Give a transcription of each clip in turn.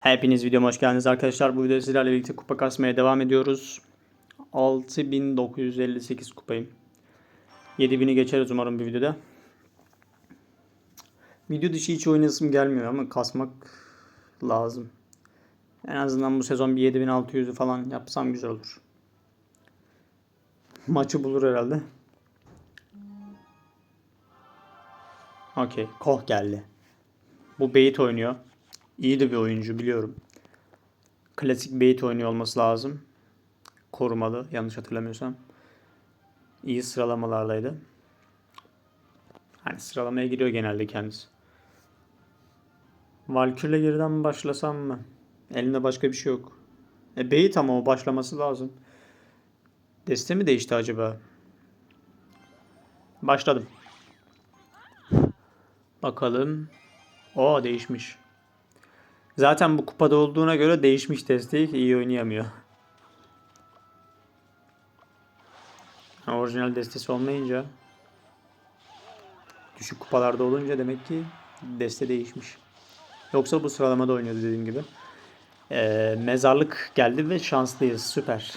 Hepiniz videoma hoş geldiniz arkadaşlar. Bu videoda sizlerle birlikte kupa kasmaya devam ediyoruz. 6958 kupayım. 7000'i geçeriz umarım bir videoda. Video dışı hiç oynasım gelmiyor ama kasmak lazım. En azından bu sezon bir 7600'ü falan yapsam güzel olur. Maçı bulur herhalde. Okey. Koh geldi. Bu Beyt oynuyor. İyi de bir oyuncu biliyorum. Klasik Beyt oynuyor olması lazım. Korumalı yanlış hatırlamıyorsam. İyi sıralamalardaydı. Hani sıralamaya giriyor genelde kendisi. Valkyrie'le geriden mi başlasam mı? Elimde başka bir şey yok. E Beyt ama o başlaması lazım. Deste mi değişti acaba? Başladım. Bakalım. O değişmiş. Zaten bu kupada olduğuna göre değişmiş desteği iyi oynayamıyor. Ha, orijinal destesi olmayınca düşük kupalarda olunca demek ki deste değişmiş. Yoksa bu sıralamada oynuyordu dediğim gibi. Ee, mezarlık geldi ve şanslıyız. Süper.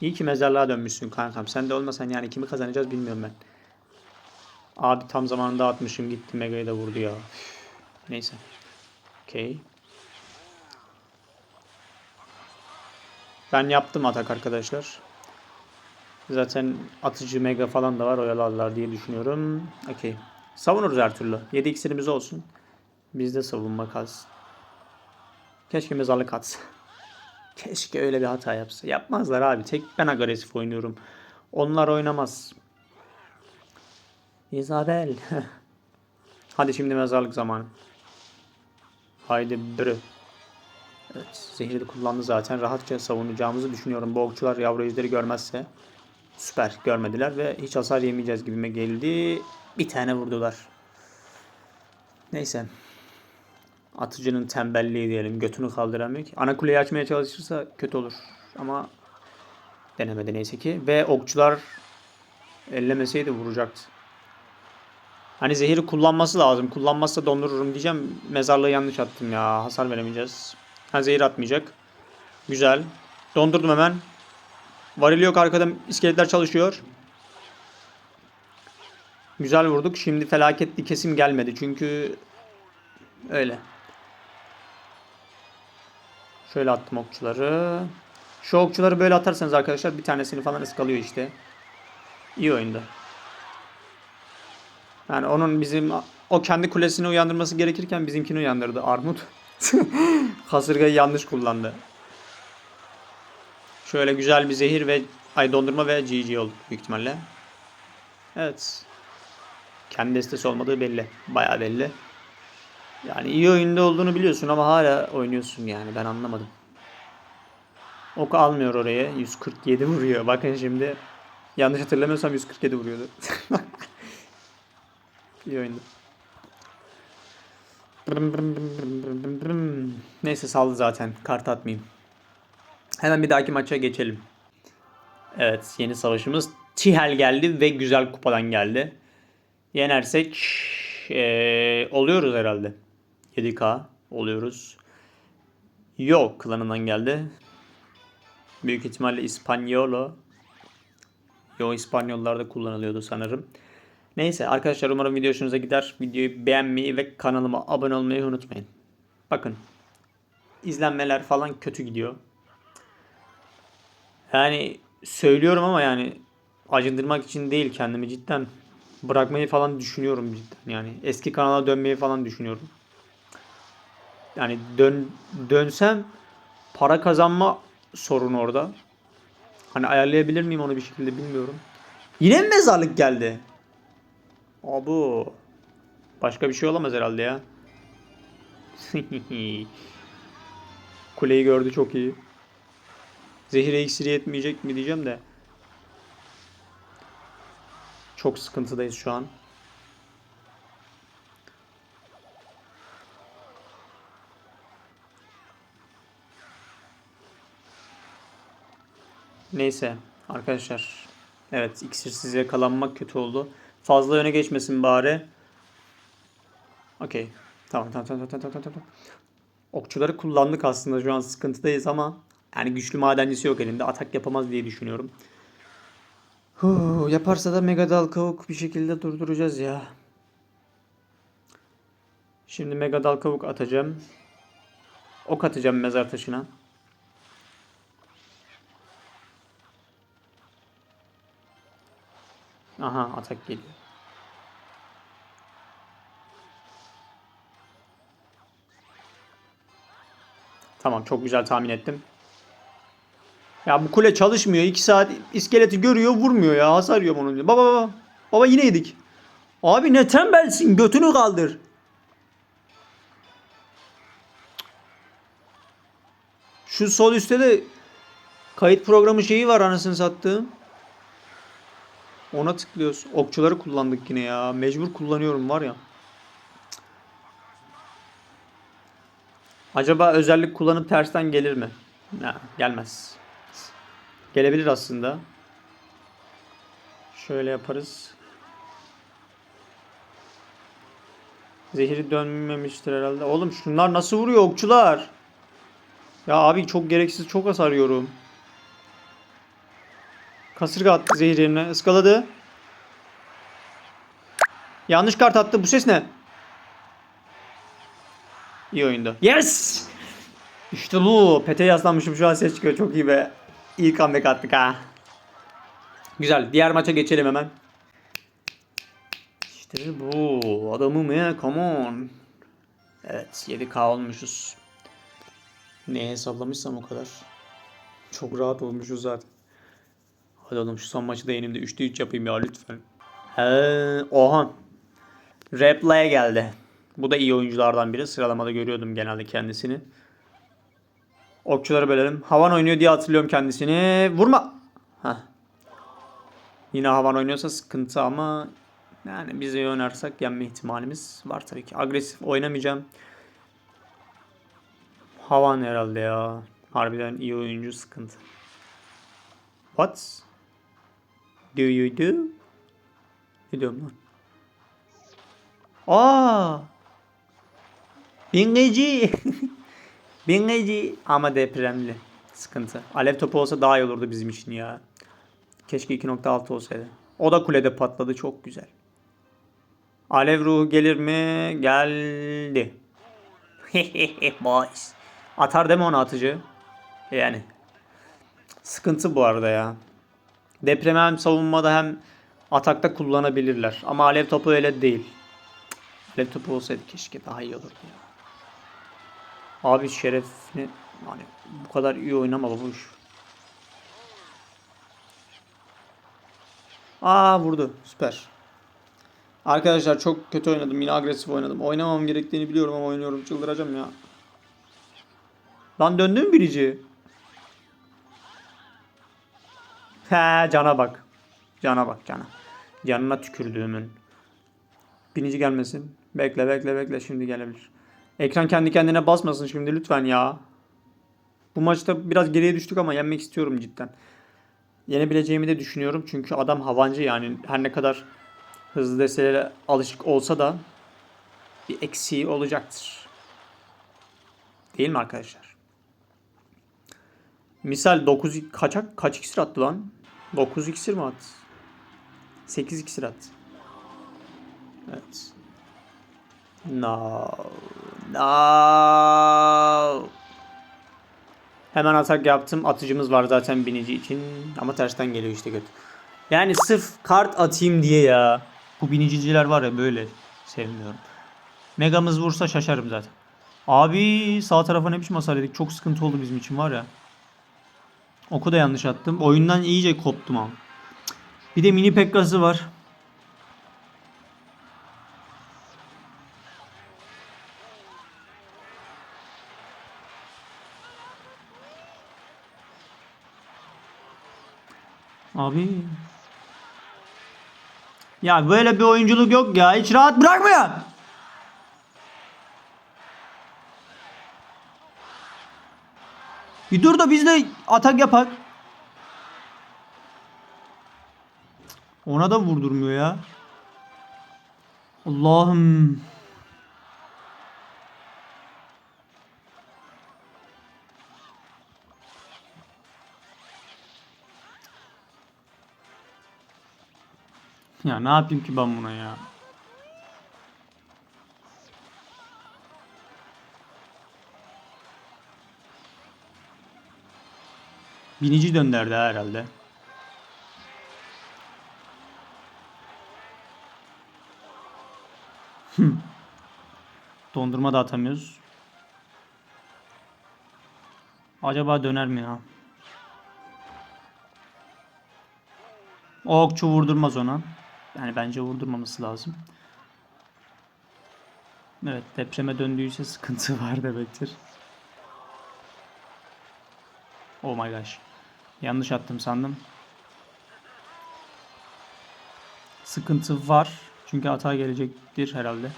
İyi ki mezarlığa dönmüşsün kankam. Sen de olmasan yani kimi kazanacağız bilmiyorum ben. Abi tam zamanında atmışım gitti Mega'yı da vurdu ya. Neyse. Okey. Ben yaptım atak arkadaşlar. Zaten atıcı mega falan da var oyalarlar diye düşünüyorum. Okey. Savunuruz her türlü. 7 iksirimiz olsun. Bizde savunma kalsın. Keşke mezarlık atsa. Keşke öyle bir hata yapsa. Yapmazlar abi. Tek ben agresif oynuyorum. Onlar oynamaz. Isabel. Hadi şimdi mezarlık zamanı. Bürü. Evet, zehri de kullandı zaten. Rahatça savunacağımızı düşünüyorum. Bu yavru ejderi görmezse. Süper görmediler ve hiç hasar yemeyeceğiz gibime geldi. Bir tane vurdular. Neyse. Atıcının tembelliği diyelim. Götünü kaldıramıyor ki. Ana kuleyi açmaya çalışırsa kötü olur. Ama denemedi neyse ki. Ve okçular ellemeseydi vuracaktı. Hani zehiri kullanması lazım. Kullanmazsa dondururum diyeceğim. Mezarlığı yanlış attım ya. Hasar veremeyeceğiz. Ha zehir atmayacak. Güzel. Dondurdum hemen. Varil yok arkada iskeletler çalışıyor. Güzel vurduk. Şimdi felaketli kesim gelmedi. Çünkü öyle. Şöyle attım okçuları. Şu okçuları böyle atarsanız arkadaşlar bir tanesini falan ıskalıyor işte. İyi oyunda. Yani onun bizim o kendi kulesini uyandırması gerekirken bizimkini uyandırdı Armut. Kasırgayı yanlış kullandı. Şöyle güzel bir zehir ve ay dondurma ve GG oldu büyük ihtimalle. Evet. Kendi destesi olmadığı belli. Bayağı belli. Yani iyi oyunda olduğunu biliyorsun ama hala oynuyorsun yani ben anlamadım. Ok almıyor oraya. 147 vuruyor. Bakın şimdi. Yanlış hatırlamıyorsam 147 vuruyordu. İyi oyundu. Neyse saldı zaten. Kart atmayayım. Hemen bir dahaki maça geçelim. Evet yeni savaşımız Tihel geldi ve güzel kupadan geldi. Yenersek ee, oluyoruz herhalde. 7K oluyoruz. Yok klanından geldi. Büyük ihtimalle İspanyolo. Yo İspanyollarda kullanılıyordu sanırım. Neyse arkadaşlar umarım video hoşunuza gider. Videoyu beğenmeyi ve kanalıma abone olmayı unutmayın. Bakın. izlenmeler falan kötü gidiyor. Yani söylüyorum ama yani acındırmak için değil kendimi cidden. Bırakmayı falan düşünüyorum cidden. Yani eski kanala dönmeyi falan düşünüyorum. Yani dön dönsem para kazanma sorun orada. Hani ayarlayabilir miyim onu bir şekilde bilmiyorum. Yine mezarlık geldi? Abu. Başka bir şey olamaz herhalde ya. Kuleyi gördü çok iyi. Zehire iksiri yetmeyecek mi diyeceğim de. Çok sıkıntıdayız şu an. Neyse arkadaşlar. Evet iksirsiz yakalanmak kötü oldu. Fazla öne geçmesin bari. Okey. Tamam tamam tamam tamam tamam tamam. Okçuları kullandık aslında şu an sıkıntıdayız ama yani güçlü madencisi yok elinde. Atak yapamaz diye düşünüyorum. Huu, yaparsa da Mega Dal Kavuk bir şekilde durduracağız ya. Şimdi Mega Dal Kavuk atacağım. Ok atacağım mezar taşına. Aha atak geliyor. Tamam çok güzel tahmin ettim. Ya bu kule çalışmıyor. 2 saat iskeleti görüyor vurmuyor ya. Hasar yiyor onun. Baba baba. Baba yine yedik. Abi ne tembelsin. Götünü kaldır. Şu sol üstte de kayıt programı şeyi var anasını sattığım. Ona tıklıyoruz. Okçuları kullandık yine ya. Mecbur kullanıyorum var ya. Acaba özellik kullanıp tersten gelir mi? Ya, gelmez. Gelebilir aslında. Şöyle yaparız. Zehri dönmemiştir herhalde. Oğlum şunlar nasıl vuruyor okçular? Ya abi çok gereksiz çok hasar yiyorum. Kasırga attı zehir. Iskaladı. Yanlış kart attı. Bu ses ne? İyi oyunda. Yes! İşte bu. Pete yaslanmışım şu an ses çıkıyor. Çok iyi be. İyi comeback attık ha. Güzel. Diğer maça geçelim hemen. İşte bu. Adamım ya. Come on. Evet. 7K olmuşuz. Neye hesaplamışsam o kadar. Çok rahat olmuşuz zaten. Hadi oğlum şu son maçı da yeneyim de 3'te 3 yapayım ya lütfen. He, oha. Replay'e geldi. Bu da iyi oyunculardan biri. Sıralamada görüyordum genelde kendisini. Okçuları bölelim. Havan oynuyor diye hatırlıyorum kendisini. Vurma. Heh. Yine havan oynuyorsa sıkıntı ama yani biz iyi oynarsak yenme ihtimalimiz var tabii ki. Agresif oynamayacağım. Havan herhalde ya. Harbiden iyi oyuncu sıkıntı. What? Do you do? Ne diyorum lan? Aa! Bingeci. Bingeci ama depremli. Sıkıntı. Alev topu olsa daha iyi olurdu bizim için ya. Keşke 2.6 olsaydı. O da kulede patladı. Çok güzel. Alev ruhu gelir mi? Geldi. Boys. Atar deme onu atıcı. Yani. Sıkıntı bu arada ya. Depremi hem savunmada hem atakta kullanabilirler. Ama alev topu öyle değil. Alev topu olsaydı keşke daha iyi olurdu ya. Abi şerefini hani bu kadar iyi oynama babuş. Aa vurdu. Süper. Arkadaşlar çok kötü oynadım. Yine agresif oynadım. Oynamam gerektiğini biliyorum ama oynuyorum. Çıldıracağım ya. Lan döndü mü birici? He cana bak. Cana bak cana. Canına tükürdüğümün. Binici gelmesin. Bekle bekle bekle şimdi gelebilir. Ekran kendi kendine basmasın şimdi lütfen ya. Bu maçta biraz geriye düştük ama yenmek istiyorum cidden. Yenebileceğimi de düşünüyorum çünkü adam havancı yani her ne kadar hızlı destelere alışık olsa da bir eksiği olacaktır. Değil mi arkadaşlar? Misal 9 kaçak kaç iksir attı lan? 9 iksir mi attı? 8 iksir attı. Evet. No. No. Hemen atak yaptım. Atıcımız var zaten binici için. Ama tersten geliyor işte kötü. Yani sırf kart atayım diye ya. Bu biniciciler var ya böyle. Sevmiyorum. Megamız vursa şaşarım zaten. Abi sağ tarafa ne biçim hasar yedik. Çok sıkıntı oldu bizim için var ya. Oku da yanlış attım. Oyundan iyice koptum ama. Bir de mini pekkası var. Abi. Ya böyle bir oyunculuk yok ya. Hiç rahat bırakmıyor. Bir dur da biz de atak yapak. Ona da vurdurmuyor ya. Allah'ım. Ya ne yapayım ki ben buna ya? Binici dönderdi ha herhalde. Dondurma da atamıyoruz. Acaba döner mi ya? Okçu vurdurmaz ona. Yani bence vurdurmaması lazım. Evet depreme döndüyse sıkıntı var demektir. Oh my gosh. Yanlış attım sandım. Sıkıntı var. Çünkü hata gelecektir herhalde.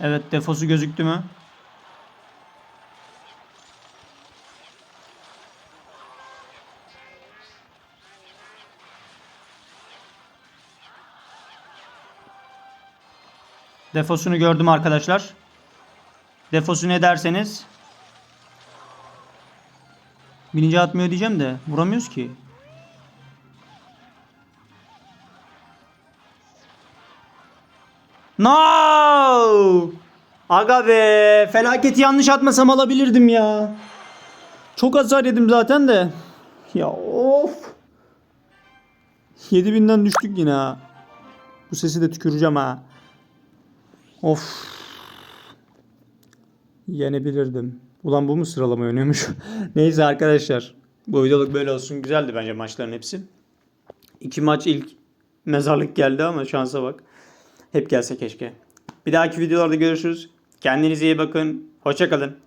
Evet defosu gözüktü mü? Defosunu gördüm arkadaşlar. Defosu ne derseniz. Bininci atmıyor diyeceğim de vuramıyoruz ki. No! Aga be! Felaketi yanlış atmasam alabilirdim ya. Çok hasar yedim zaten de. Ya of! 7000'den düştük yine ha. Bu sesi de tüküreceğim ha. Of. Yenebilirdim. Ulan bu mu sıralama oynuyormuş? Neyse arkadaşlar. Bu videoluk böyle olsun. Güzeldi bence maçların hepsi. İki maç ilk mezarlık geldi ama şansa bak. Hep gelse keşke. Bir dahaki videolarda görüşürüz. Kendinize iyi bakın. Hoşçakalın.